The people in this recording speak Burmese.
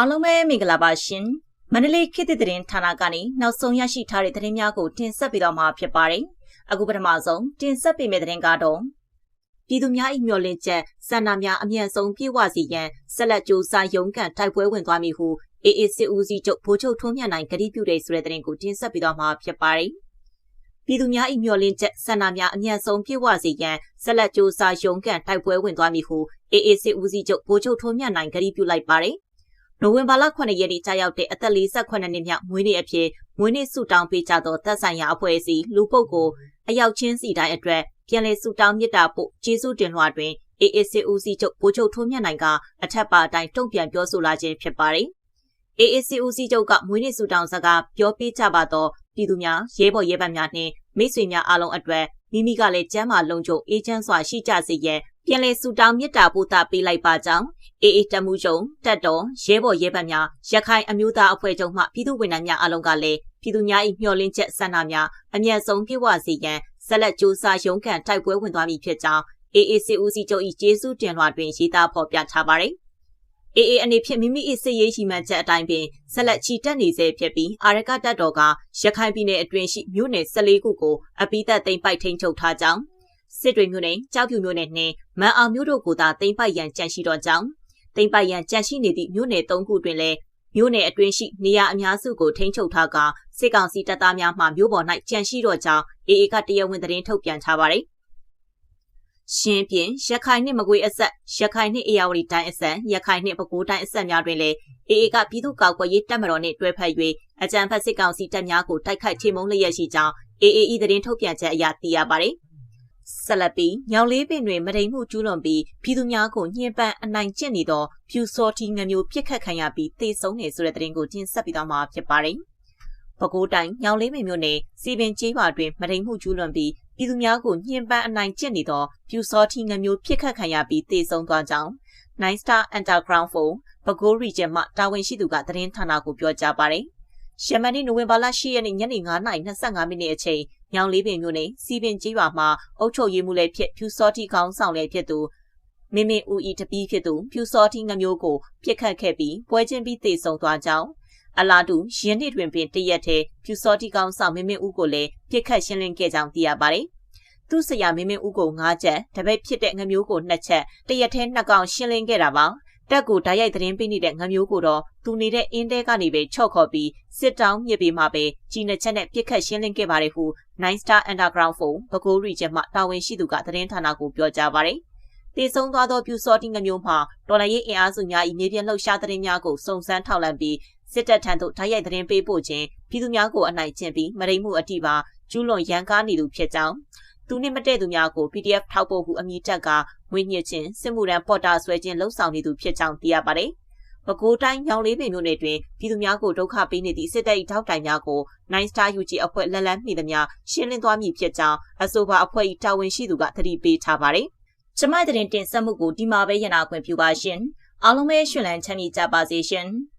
အားလုံးပဲမင်္ဂလာပါရှင်မန္တလေးခေတ်သစ်သတင်းဌာနကနေနောက်ဆုံးရရှိထားတဲ့သတင်းများကိုတင်ဆက်ပေးတော့မှာဖြစ်ပါတယ်အခုပထမဆုံးတင်ဆက်ပေးမယ့်သတင်းကတော့ပြည်သူများ၏မျှော်လင့်ချက်စန္ဒများအမြန်ဆုံးပြည့်ဝစေရန်ဆက်လက်ကြိုးစားရုန်းကန်တိုက်ပွဲဝင်သွားမည်ဟုအေအေစစ်ဦးစီးချုပ်ဗိုလ်ချုပ်ထွန်းမြတ်နိုင်ကတိပြုတဲ့ဆိုတဲ့သတင်းကိုတင်ဆက်ပေးတော့မှာဖြစ်ပါတယ်ပြည်သူများ၏မျှော်လင့်ချက်ဆန္ဒများအမြန်ဆုံးပြည့်ဝစေရန်ဆက်လက်ကြိုးစားရုန်းကန်တိုက်ပွဲဝင်သွားမည်ဟုအေအေစစ်ဦးစီးချုပ်ဗိုလ်ချုပ်ထွန်းမြတ်နိုင်ကတိပြုလိုက်ပါတယ်။ နိုဝင်ဘာလ9ရက်နေ့ကြာရောက်တဲ့အသက်48နှစ်မြောက်မွေးနေ့အဖြစ်မွေးနေ့ဆုတောင်းပေးကြသောသက်ဆိုင်ရာအဖွဲ့အစည်းလူပုဂ္ဂိုလ်အယောက်ချင်းစီတိုင်းအတွက်ပြန်လည်ဆုတောင်းမြတ်တာပို့ကျေးဇူးတင်လွှာတွင်အေအေစစ်ဦးစီးချုပ်ဗိုလ်ချုပ်ထွန်းမြတ်နိုင်ကအထက်ပါအတိုင်းတုံ့ပြန်ပြောဆိုလာခြင်းဖြစ်ပါတယ်။ AAC ဦးစီးချုပ်ကမွေးနေ့ဆုတောင်းစကားပြောပေးကြပါတော့ပြည်သူများရဲဘော်ရဲဘက်များနှင့်မိတ်ဆွေများအားလုံးအတွက်မိမိကလည်းကျမ်းမာလုံခြုံအေးချမ်းစွာရှိကြစေရန် ပြန်လည်ဆုတောင်းမေတ္တာပို့သပေးလိုက်ပါကြောင်းအေအေတမှုချုပ်တက်တော်ရဲဘော်ရဲဘက်များရခိုင်အမျိုးသားအဖွဲ့ချုပ်မှပြည်သူဝန်ထမ်းများအားလုံးကလည်းပြည်သူများ၏မျှော်လင့်ချက်ဆန္ဒများအမြတ်ဆုံးပြည့်ဝစေရန်ဆက်လက်ကြိုးစားရုန်းကန်တိုက်ပွဲဝင်သွားမည်ဖြစ်ကြောင်း AAC ဦးစီးချုပ်၏ကျေးဇူးတင်လွှာတွင်ရေးသားဖော်ပြထားပါသည်။ AA အနေဖြင့်မိမိ၏စစ်ရေးရှိမှန်ချက်အတိုင်းပင်ဆက်လက်ချီတက်နေစေဖြစ်ပြီးအာရကတပ်တော်ကရခိုင်ပြည်နယ်အတွင်းရှိမြို့နယ်14ခုကိုအပိသက်သိမ်းပိုက်ထိန်းချုပ်ထားကြောင်း စစ်တွေမြို့နယ်ကြောက်ဖြူမြို့နယ်နှင့်မန်အောင်မြို့တို့ကိုသာသိမ်းပိုက်ရန်ကြံရှိတော့ကြောင်းသိမ်းပိုက်ရန်ကြံရှိနေသည့်မြို့နယ်၃ခုတွင်လည်းမြို့နယ်အတွင်းရှိနေရာအများစုကိုထိန်းချုပ်ထားကစစ်ကောင်စီတပ်သားများမှမြို့ပေါ်၌ကြံရှိတော့ကြောင်းအေအေကတရားဝင်သတင်းထုတ်ပြန်ထားပါတယ်။ရှင်းပြင်ရခိုင်နှင့်မကွေးအဆက်ရခိုင်နှင့်အေရဝတီတိုင်းအဆက်ရခိုင်နှင့်ပဲခူးတိုင်းအဆက်များတွင်လည်းအေအေကပြည်သူ့ကောက်ကွယ်ရေးတပ်မတော်နှင့်တွဲဖက်၍အကြံဖက်စစ်ကောင်စီတပ်များကိုတိုက်ခိုက်ထိမုံလျက်ရှိကြောင်းအေအေဤသတင်းထုတ်ပြန်ချက်အရသိရပါတယ်။ ဆက်လက်ပြီးညောင်လေးပင်တွင်မတိမ်မှုကျူးလွန်ပြီးပြည်သူများကိုညှဉ်းပန်းအနိုင်ကျင့်နေသောဖြူစောတီငမျိုးပြစ်ခတ်ခံရပြီးသေဆုံးနေဆိုတဲ့သတင်းကိုတင်ဆက်ပြီးတော့မှာဖြစ်ပါတယ်။ပဲခူးတိုင်းညောင်လေးပင်မြို့နယ်စီပင်ကျေးရွာတွင်မတိမ်မှုကျူးလွန်ပြီးပြည်သူများကိုညှဉ်းပန်းအနိုင်ကျင့်နေသောဖြူစောတီငမျိုးပြစ်ခတ်ခံရပြီးသေဆုံးသွားကြောင်း Nine Star Underground Phone ပဲခူး region မှတာဝန်ရှိသူကသတင်းဌာနကိုပြောကြားပါတယ်။ရှမန်နီနိုဝင်ဘာလ10ရက်နေ့ညနေ9:25မိနစ်အချိန် ညောင်လေးပင်မြို့နယ်စီပင်ကြီးရွာမှာအုပ်ချုပ်ရေးမှုလည်းဖြစ်ဖြူစောတိကောင်းဆောင်လည်းဖြစ်သူမင်းမင်းဦးဤတပီးဖြစ်သူဖြူစောတိငမျိုးကိုပြစ်ခတ်ခဲ့ပြီးပွဲချင်းပြီးသေဆုံးသွားကြောင်းအလားတူရင်းနှစ်တွင်ပင်တရက်တည်းဖြူစောတိကောင်းဆောင်မင်းမင်းဦးကိုလည်းပြစ်ခတ်ရှင်းလင်းခဲ့ကြောင်းသိရပါတယ်။သူ့ဆရာမင်းမင်းဦးကို၅ချက်တပည့်ဖြစ်တဲ့ငမျိုးကို၂ချက်တရက်တည်းနှစ်ကောင်ရှင်းလင်းခဲ့တာပါ။ တက်ကိုဓာတ်ရိုက်သတင်းပေးနေတဲ့ငမျိုးကိုတော့သူနေတဲ့အင်းတဲကနေပဲချော့ခေါ်ပြီးစစ်တောင်းမြစ်ပေမှာပဲကြီးနှစ်ချက်နဲ့ပြစ်ခတ်ရှင်းလင်းခဲ့ပါတယ်ဟု Nine Star Underground Phone ဘကိုးရီဂျင်မှတာဝန်ရှိသူကသတင်းဌာနကိုပြောကြားပါတယ်။တည်ဆုံသွားသောပြူစောတိငမျိုးမှာတော်လိုင်းရေးအင်အားစုများ၏မြေပြင်လှုပ်ရှားသတင်းများကိုစုံစမ်းထောက်လှမ်းပြီးစစ်တပ်ထံသို့ဓာတ်ရိုက်သတင်းပေးပို့ခြင်းပြည်သူများကိုအနိုင်ကျင့်ပြီးမရိမှုအတိပါကျူးလွန်ရန်ကားနေသူဖြစ်ကြောင်း သူနှင့်မတည့်သူများကို PDF ထောက်ပို့ဟုအမည်တက်ကငွေညှစ်ခြင်းစစ်မှုရန်ပေါ်တာဆွဲခြင်းလှုံ့ဆော်နေသူဖြစ်ကြောင်းသိရပါတယ်။ပဲခူးတိုင်းညောင်လေးပင်မြို့နယ်တွင်ပြည်သူများကိုဒုက္ခပေးနေသည့်စစ်တပ်၏ထောက်တိုင်များကို Nine Star UG အဖွဲ့လက်လန်းမိသမျှရှင်းလင်းသွားမည်ဖြစ်ကြောင်းအဆိုပါအဖွဲ့၏တာဝန်ရှိသူကသတိပေးထားပါတယ်။ကျမတဲ့တင်ဆက်မှုကိုဒီမှာပဲရနာခွင့်ပြုပါရှင်။အားလုံးပဲရှင်လန်းချမ်းမြေ့ကြပါစေရှင်။